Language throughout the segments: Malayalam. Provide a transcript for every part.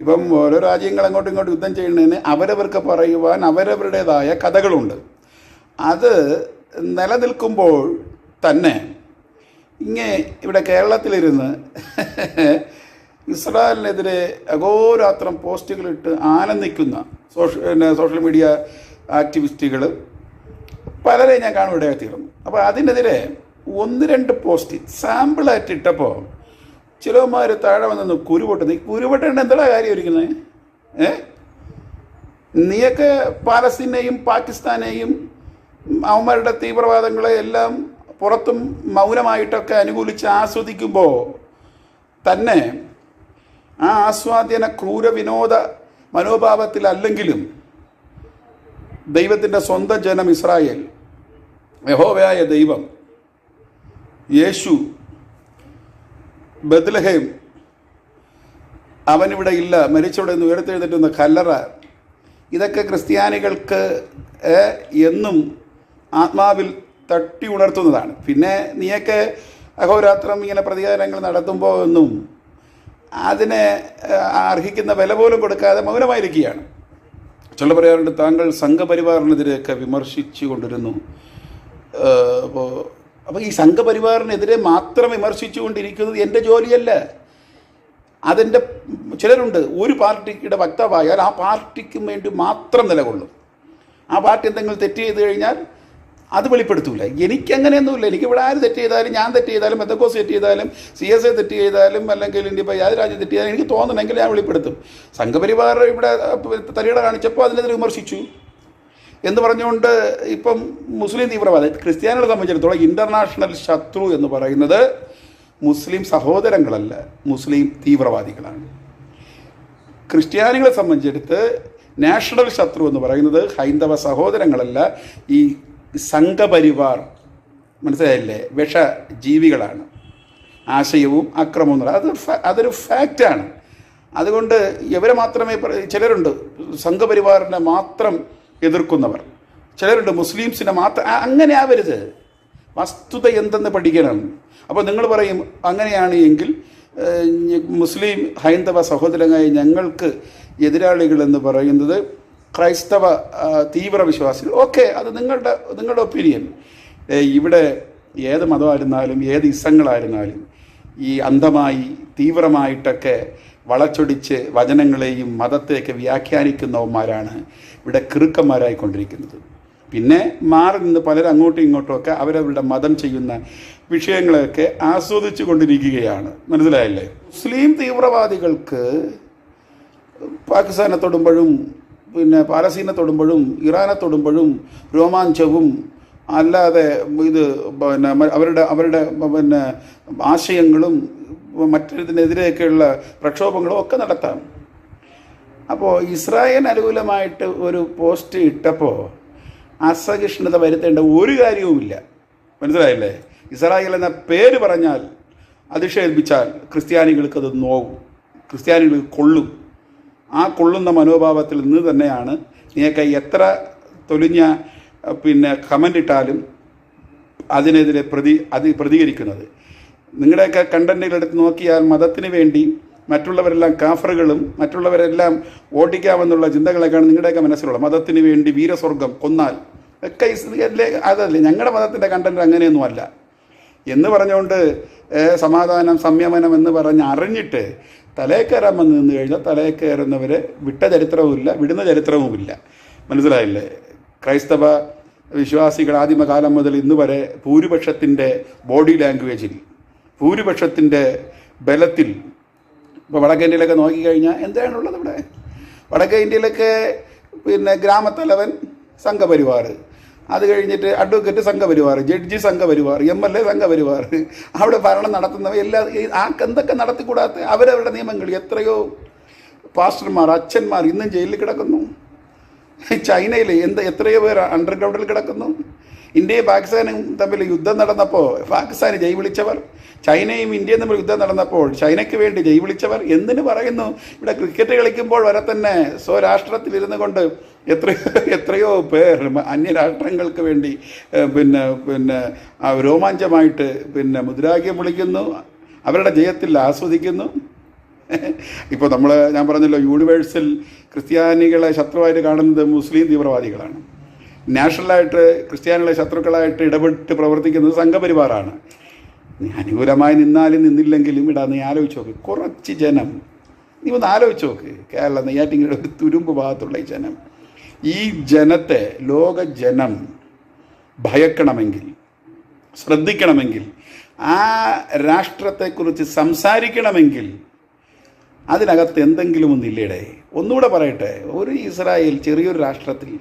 ഇപ്പം ഓരോ രാജ്യങ്ങൾ അങ്ങോട്ടും ഇങ്ങോട്ടും യുദ്ധം ചെയ്യുന്നതിന് അവരവർക്ക് പറയുവാൻ അവരവരുടേതായ കഥകളുണ്ട്. അത് നിലനിൽക്കുമ്പോൾ തന്നെ ഇങ്ങേ ഇവിടെ കേരളത്തിലിരുന്ന് ഇസ്രായേലിനെതിരെ അഘോരാത്രം പോസ്റ്റുകളിട്ട് ആനന്ദിക്കുന്ന സോഷ്യ പിന്നെ സോഷ്യൽ മീഡിയ ആക്ടിവിസ്റ്റുകൾ പലരെ ഞാൻ കാണും ഇടയായിത്തീർന്നു അപ്പോൾ അതിനെതിരെ ഒന്ന് രണ്ട് പോസ്റ്റ് സാമ്പിളായിട്ട് ഇട്ടപ്പോൾ ചിലവന്മാർ താഴെ വന്നു കുരുപൊട്ടുന്നു. ഈ കുരുപൊട്ടേണ്ട എന്താ കാര്യം ഇരിക്കുന്നത് ഏ? നീയൊക്കെ പാലസ്തീനെയും പാകിസ്ഥാനെയും അവന്മാരുടെ തീവ്രവാദങ്ങളെ എല്ലാം പുറത്തും മൗനമായിട്ടൊക്കെ അനുകൂലിച്ച് ആസ്വദിക്കുമ്പോൾ തന്നെ ആ ആസ്വാദ്യന ക്രൂര വിനോദ മനോഭാവത്തിലല്ലെങ്കിലും ദൈവത്തിന്റെ സ്വന്തം ജനം ഇസ്രായേൽ യഹോവയായ ദൈവം യേശു ബദ്ലഹേം അവനിവിടെ ഇല്ല മരിച്ചവിടെ നിന്ന് ഉയർത്തെഴുന്നേറ്റുന്ന കല്ലറ. ഇതൊക്കെ ക്രിസ്ത്യാനികൾക്ക് എന്നും ആത്മാവിൽ തട്ടി ഉണർത്തുന്നതാണ്. പിന്നെ നീയൊക്കെ അഹോരാത്രം ഇങ്ങനെ പ്രതികാരങ്ങൾ നടത്തുമ്പോൾ എന്നും അതിനെ അർഹിക്കുന്ന വില പോലും കൊടുക്കാതെ മൗനമായിരിക്കുകയാണ്. ചില പറയാറുണ്ട് താങ്കൾ സംഘപരിവാറിനെതിരെയൊക്കെ വിമർശിച്ചു കൊണ്ടിരുന്നു. അപ്പോൾ അപ്പോൾ ഈ സംഘപരിവാറിനെതിരെ മാത്രം വിമർശിച്ചുകൊണ്ടിരിക്കുന്നത് എന്റെ ജോലിയല്ല. അതിന്റെ ചിലരുണ്ട്. ഒരു പാർട്ടിയുടെ വക്താവായാൽ ആ പാർട്ടിക്കും വേണ്ടി മാത്രം നിലകൊള്ളും. ആ പാർട്ടി എന്തെങ്കിലും തെറ്റ് ചെയ്ത് കഴിഞ്ഞാൽ അത് വെളിപ്പെടുത്തൂല. എനിക്കങ്ങനെയൊന്നുമില്ല. എനിക്കിവിടെ ആര് തെറ്റ് ചെയ്താലും ഞാൻ തെറ്റ് ചെയ്താലും എന്തൊക്കെ തെറ്റ് ചെയ്താലും സി എസ് എ തെറ്റ് ചെയ്താലും അല്ലെങ്കിൽ ഇനിയിപ്പോൾ ഏത് രാജ്യം തെറ്റ് ചെയ്താലും എനിക്ക് തോന്നണമെങ്കിൽ ഞാൻ വെളിപ്പെടുത്തും. സംഘപരിവാർ ഇവിടെ തരികട കാണിച്ചപ്പോൾ അതിനെതിരെ വിമർശിച്ചു. എന്ന് പറഞ്ഞുകൊണ്ട് ഇപ്പം മുസ്ലിം തീവ്രവാദം ക്രിസ്ത്യാനികളെ സംബന്ധിച്ചിടത്തോളം ഇന്റർനാഷണൽ ശത്രു എന്ന് പറയുന്നത് മുസ്ലിം സഹോദരങ്ങളല്ല മുസ്ലിം തീവ്രവാദികളാണ്. ക്രിസ്ത്യാനികളെ സംബന്ധിച്ചെടുത്ത് നാഷണൽ ശത്രു എന്ന് പറയുന്നത് ഹൈന്ദവ സഹോദരങ്ങളല്ല ഈ സംഘപരിവാർ മനസ്സിലായില്ലേ? വിഷ ജീവികളാണ് ആശയവും അക്രമവും. അത് അതൊരു ഫാക്റ്റാണ് അതുകൊണ്ട് ഇവരെ മാത്രമേ ചിലരുണ്ട്. സംഘപരിവാറിനെ മാത്രം എതിർക്കുന്നവർ. ചിലരുണ്ട് മുസ്ലിംസിനെ മാത്രം അങ്ങനെ ആവരുത്. വസ്തുത എന്തെന്ന് പഠിക്കണം. അപ്പോൾ നിങ്ങൾ പറയും അങ്ങനെയാണ് എങ്കിൽ മുസ്ലിം ഹൈന്ദവ സഹോദരങ്ങളായ ഞങ്ങൾക്ക് എതിരാളികൾ എന്ന് പറയുന്നത് ക്രൈസ്തവ തീവ്ര വിശ്വാസികൾ. ഓക്കെ അത് നിങ്ങളുടെ നിങ്ങളുടെ ഒപ്പീനിയൻ. ഇവിടെ ഏത് മതമായിരുന്നാലും ഏത് ഇസങ്ങളായിരുന്നാലും ഈ അന്ധമായി തീവ്രമായിട്ടൊക്കെ വളച്ചൊടിച്ച് വചനങ്ങളെയും മതത്തെയൊക്കെ വ്യാഖ്യാനിക്കുന്നവന്മാരാണ് ഇവിടെ കിറുക്കന്മാരായിക്കൊണ്ടിരിക്കുന്നത്. പിന്നെ മാറി നിന്ന് പലരും അങ്ങോട്ടും ഇങ്ങോട്ടുമൊക്കെ അവരവരുടെ മതം ചെയ്യുന്ന വിഷയങ്ങളെയൊക്കെ ആസ്വദിച്ചു കൊണ്ടിരിക്കുകയാണ്. മനസ്സിലായല്ലേ? മുസ്ലിം തീവ്രവാദികൾക്ക് പാകിസ്ഥാനെ തൊടുമ്പോഴും പിന്നെ പാലസ്തീനെ തൊടുമ്പോഴും ഇറാനെ തൊടുമ്പോഴും രോമാഞ്ചവും അല്ലാതെ ഇത് പിന്നെ അവരുടെ അവരുടെ പിന്നെ ആശയങ്ങളും മറ്റൊരിതിനെതിരെയൊക്കെയുള്ള പ്രക്ഷോഭങ്ങളും ഒക്കെ നടത്താം. അപ്പോൾ ഇസ്രായേൽ അനുകൂലമായിട്ട് ഒരു പോസ്റ്റ് ഇട്ടപ്പോൾ അസഹിഷ്ണുത വരുത്തേണ്ട ഒരു കാര്യവുമില്ല. മനസ്സിലായില്ലേ? ഇസ്രായേൽ എന്ന പേര് പറഞ്ഞാൽ അധിക്ഷേപിച്ചാൽ ക്രിസ്ത്യാനികൾക്ക് അത് നോവും. ക്രിസ്ത്യാനികൾക്ക് കൊള്ളും. ആ കൊള്ളുന്ന മനോഭാവത്തിൽ നിന്ന് തന്നെയാണ് നീയൊക്കെ എത്ര തൊലിഞ്ഞ പിന്നെ കമന്റ് ഇട്ടാലും അതിനെതിരെ പ്രതി അത് പ്രതികരിക്കുന്നത്. നിങ്ങളുടെയൊക്കെ കണ്ടന്റുകളെടുത്ത് നോക്കിയാൽ മതത്തിന് വേണ്ടി മറ്റുള്ളവരെല്ലാം കാഫറുകളും മറ്റുള്ളവരെല്ലാം ഓടിക്കാമെന്നുള്ള ചിന്തകളൊക്കെയാണ് നിങ്ങളുടെയൊക്കെ മനസ്സിലുള്ളത്. മതത്തിന് വേണ്ടി വീരസ്വർഗം കൊന്നാൽ ഒക്കെ അതല്ലേ ഞങ്ങളുടെ മതത്തിന്റെ കണ്ടന്റ് അങ്ങനെയൊന്നുമല്ല എന്ന് പറഞ്ഞുകൊണ്ട് സമാധാനം സംയമനം എന്ന് പറഞ്ഞ് അറിഞ്ഞിട്ട് തലേ കയറാൻ വന്ന് നിന്ന് കഴിഞ്ഞാൽ തലേ കയറുന്നവരെ വിട്ട ചരിത്രവുമില്ല വിടുന്ന ചരിത്രവുമില്ല. മനസ്സിലായില്ലേ? ക്രൈസ്തവ വിശ്വാസികൾ ആദിമകാലം മുതൽ ഇന്ന് വരെ ഭൂരിപക്ഷത്തിന്റെ ബോഡി ലാംഗ്വേജിൽ ഭൂരിപക്ഷത്തിന്റെ ബലത്തിൽ ഇപ്പോൾ വടക്കേ ഇന്ത്യയിലൊക്കെ നോക്കിക്കഴിഞ്ഞാൽ എന്താണുള്ളത് ഇവിടെ? വടക്കേ ഇന്ത്യയിലൊക്കെ പിന്നെ ഗ്രാമത്തലവൻ സംഘപരിവാർ അത് കഴിഞ്ഞിട്ട് advocate Sangh Parivar judge Sangh Parivar M L A Sangh Parivar അവിടെ ഭരണം നടത്തുന്നവ എല്ലാ ആ എന്തൊക്കെ നടത്തിക്കൂടാത്ത അവരവരുടെ നിയമങ്ങൾ എത്രയോ പാസ്റ്റർമാർ അച്ഛന്മാർ ഇന്നും ജയിലിൽ കിടക്കുന്നു. ചൈനയിൽ എന്ത് എത്രയോ പേർ അണ്ടർഗ്രൗണ്ടിൽ കിടക്കുന്നു. ഇന്ത്യയും പാകിസ്ഥാനും തമ്മിൽ യുദ്ധം നടന്നപ്പോൾ പാകിസ്ഥാൻ ജയ് വിളിച്ചവർ ചൈനയും ഇന്ത്യയും തമ്മിൽ യുദ്ധം നടന്നപ്പോൾ ചൈനയ്ക്ക് വേണ്ടി ജയ് വിളിച്ചവർ എന്തിനു പറയുന്നു? ഇവിടെ ക്രിക്കറ്റ് കളിക്കുമ്പോൾ വരെ തന്നെ സ്വരാഷ്ട്രത്തിൽ ഇരുന്നു കൊണ്ട് എത്രയോ എത്രയോ പേർ അന്യരാഷ്ട്രങ്ങൾക്ക് വേണ്ടി പിന്നെ പിന്നെ രോമാഞ്ചമായിട്ട് പിന്നെ മുദ്രാവാക്യം വിളിക്കുന്നു. അവരുടെ ജയത്തിൽ ആസ്വദിക്കുന്നു. ഇപ്പോൾ നമ്മൾ ഞാൻ പറഞ്ഞല്ലോ യൂണിവേഴ്സൽ ക്രിസ്ത്യാനികളെ ശത്രുവായിട്ട് കാണുന്നത് മുസ്ലിം തീവ്രവാദികളാണ്. നാഷണലായിട്ട് ക്രിസ്ത്യാനികളെ ശത്രുക്കളായിട്ട് ഇടപെട്ട് പ്രവർത്തിക്കുന്നത് സംഘപരിവാറാണ്. അനുകൂലമായി നിന്നാലും നിന്നില്ലെങ്കിലും ഇടാ നീ ആലോചിച്ച് നോക്ക്. കുറച്ച് ജനം നീ ഒന്ന് ആലോചിച്ച് നോക്ക്. കേരള നെയ്യാറ്റിങ്ങയുടെ ഒരു തുരുമ്പ് ഭാഗത്തുള്ള ഈ ജനം. ഈ ജനത്തെ ലോക ജനം ഭയക്കണമെങ്കിൽ ശ്രദ്ധിക്കണമെങ്കിൽ ആ രാഷ്ട്രത്തെക്കുറിച്ച് സംസാരിക്കണമെങ്കിൽ അതിനകത്ത് എന്തെങ്കിലും ഒന്നില്ലേടെ ഒന്നുകൂടെ പറയട്ടെ. ഒരു ഇസ്രായേൽ ചെറിയൊരു രാഷ്ട്രത്തിൽ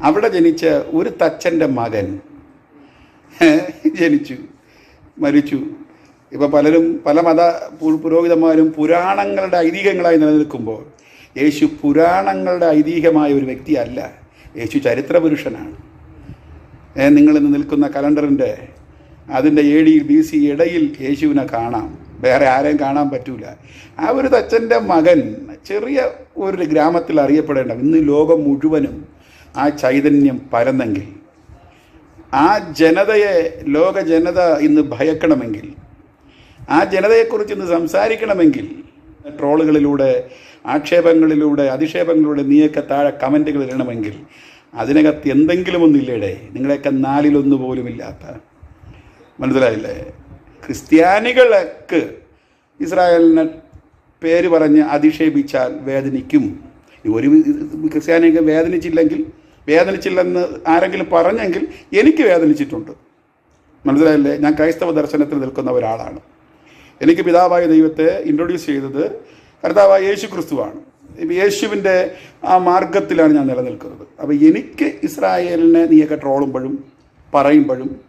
അവിടെ ജനിച്ച ഒരു തച്ചന്റെ മകൻ ജനിച്ചു മരിച്ചു. ഇപ്പോൾ പലരും പല മത പുരോഹിതന്മാരും പുരാണങ്ങളുടെ ഐതിഹ്യങ്ങളായി നിലനിൽക്കുമ്പോൾ യേശു പുരാണങ്ങളുടെ ഐതിഹ്യമായ ഒരു വ്യക്തിയല്ല. യേശു ചരിത്രപുരുഷനാണ് ഇന്ന് നിങ്ങളിന്ന് നിൽക്കുന്ന കലണ്ടറിന്റെ അതിന്റെ എ ഡി ബി സി ഇടയിൽ യേശുവിനെ കാണാം. വേറെ ആരെയും കാണാൻ പറ്റൂല. ആ ഒരു തച്ചന്റെ മകൻ ചെറിയ ഒരു ഗ്രാമത്തിൽ അറിയപ്പെടേണ്ട ഇന്ന് ലോകം മുഴുവനും ആ ചൈതന്യം പരന്നെങ്കിൽ ആ ജനതയെ ലോക ജനത ഇന്ന് ഭയക്കണമെങ്കിൽ ആ ജനതയെക്കുറിച്ച് ഇന്ന് സംസാരിക്കണമെങ്കിൽ ട്രോളുകളിലൂടെ ആക്ഷേപങ്ങളിലൂടെ അധിക്ഷേപങ്ങളിലൂടെ നീയൊക്കെ താഴെ കമന്റുകൾ ഇടണമെങ്കിൽ അതിനകത്ത് എന്തെങ്കിലും ഒന്നില്ലേടെ? നിങ്ങളെയൊക്കെ നാലിലൊന്നു പോലും ഇല്ലാത്ത മനസ്സിലായില്ലേ? ക്രിസ്ത്യാനികൾക്ക് ഇസ്രായേലിനെ പേര് പറഞ്ഞ് അധിക്ഷേപിച്ചാൽ വേദനിക്കും. ഒരു ക്രിസ്ത്യാനിക്ക് വേദനിച്ചില്ലെങ്കിൽ വേദനിച്ചില്ലെന്ന് ആരെങ്കിലും പറഞ്ഞെങ്കിൽ എനിക്ക് വേദനിച്ചിട്ടുണ്ട്. മനസ്സിലായില്ലേ? ഞാൻ ക്രൈസ്തവ ദർശനത്തിൽ നിൽക്കുന്ന ഒരാളാണ്. എനിക്ക് പിതാവായ ദൈവത്തെ ഇൻട്രൊഡ്യൂസ് ചെയ്തത് കർത്താവായ യേശു ക്രിസ്തുവാണ് യേശുവിന്റെ ആ മാർഗത്തിലാണ് ഞാൻ നിലനിൽക്കുന്നത്. അപ്പോൾ എനിക്ക് ഇസ്രായേലിനെ നീയൊക്കെ ട്രോളുമ്പോഴും പറയുമ്പോഴും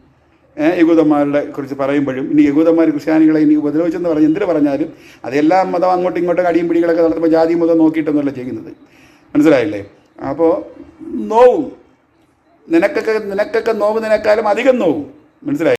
യഹൂദന്മാരുടെ കുറിച്ച് പറയുമ്പോഴും ഇനി യഹൂദന്മാർ ക്രിസ്ത്യാനികളെ ഇനി ഉപദ്രവിച്ചെന്ന് പറഞ്ഞ് എന്തിനു പറഞ്ഞാലും അതെല്ലാം മതം അങ്ങോട്ടും ഇങ്ങോട്ടും അടിയും പിടികളൊക്കെ നടത്തുമ്പോൾ ജാതി മതം നോക്കിയിട്ടൊന്നുമല്ല ചെയ്യുന്നത്. മനസ്സിലായില്ലേ? അപ്പോൾ നോവും. നിനക്കൊക്കെ നിനക്കൊക്കെ നോവ് നിനക്കാലും അധികം നോവും. മനസ്സിലായി